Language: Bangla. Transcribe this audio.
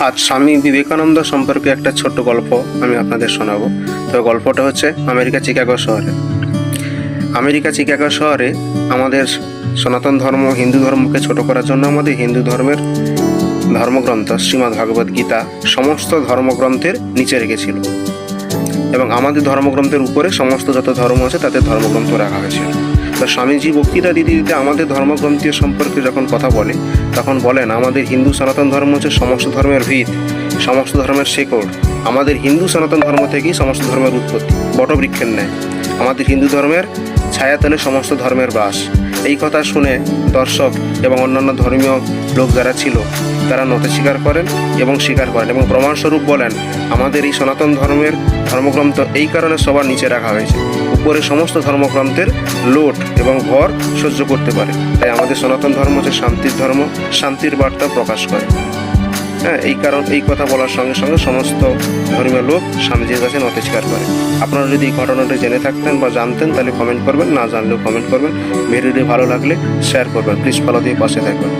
আজ স্বামী বিবেকানন্দ সম্পর্কে একটা ছোট্ট গল্প আমি আপনাদের শোনাবো। তো গল্পটা হচ্ছে আমেরিকা চিকাগো শহরে। আমেরিকা চিকাগো শহরে আমাদের সনাতন ধর্ম, হিন্দু ধর্মকে ছোট করার জন্য আমাদের হিন্দু ধর্মের ধর্মগ্রন্থ শ্রীমদ্ ভগবদ গীতা সমস্ত ধর্মগ্রন্থের নিচে রেখেছিল। এবং আমাদের ধর্মগ্রন্থের উপরে সমস্ত যত ধর্ম আছে তাদের ধর্মগ্রন্থ রাখা হয়েছিল। তো স্বামীজি বক্তৃতা দিতে দিতে আমাদের ধর্মগ্রন্থীয় সম্পর্কে যখন কথা বলে তখন বলেন, আমাদের হিন্দু সনাতন ধর্ম হচ্ছে সমস্ত ধর্মের ভিত, সমস্ত ধর্মের শেকড়। আমাদের হিন্দু সনাতন ধর্ম থেকেই সমস্ত ধর্মের উৎপত্তি। বটবৃক্ষের ন্যায়। আমাদের হিন্দু ধর্মের ছায়াতলে সমস্ত ধর্মের বাস। এই কথা শুনে দর্শক এবং অন্যান্য ধর্মীয় লোক যারা ছিল, তারা নথে স্বীকার করেন এবং স্বীকার করেন এবং প্রমাণস্বরূপ বলেন, আমাদের এই সনাতন ধর্মের ধর্মগ্রন্থ এই কারণে সবার নিচে রাখা হয়েছে। উপরে সমস্ত ধর্মগ্রন্থের লোট এবং ভর সহ্য করতে পারে। তাই আমাদের সনাতন ধর্ম হচ্ছে শান্তির ধর্ম, শান্তির বার্তা প্রকাশ করে। হ্যাঁ এই কারণ, এই কথা বলার সঙ্গে সঙ্গে সমস্ত ধর্মীয় লোক স্বামীজির কাছে নতিষ্কার করে। আপনারা যদি এই ঘটনাটি জেনে থাকতেন বা জানতেন, তাহলে কমেন্ট করবেন, না জানলেও কমেন্ট করবেন। ভিডিওটি ভালো লাগলে শেয়ার করবেন। প্লিজ ফলো দিয়ে পাশে থাকবেন।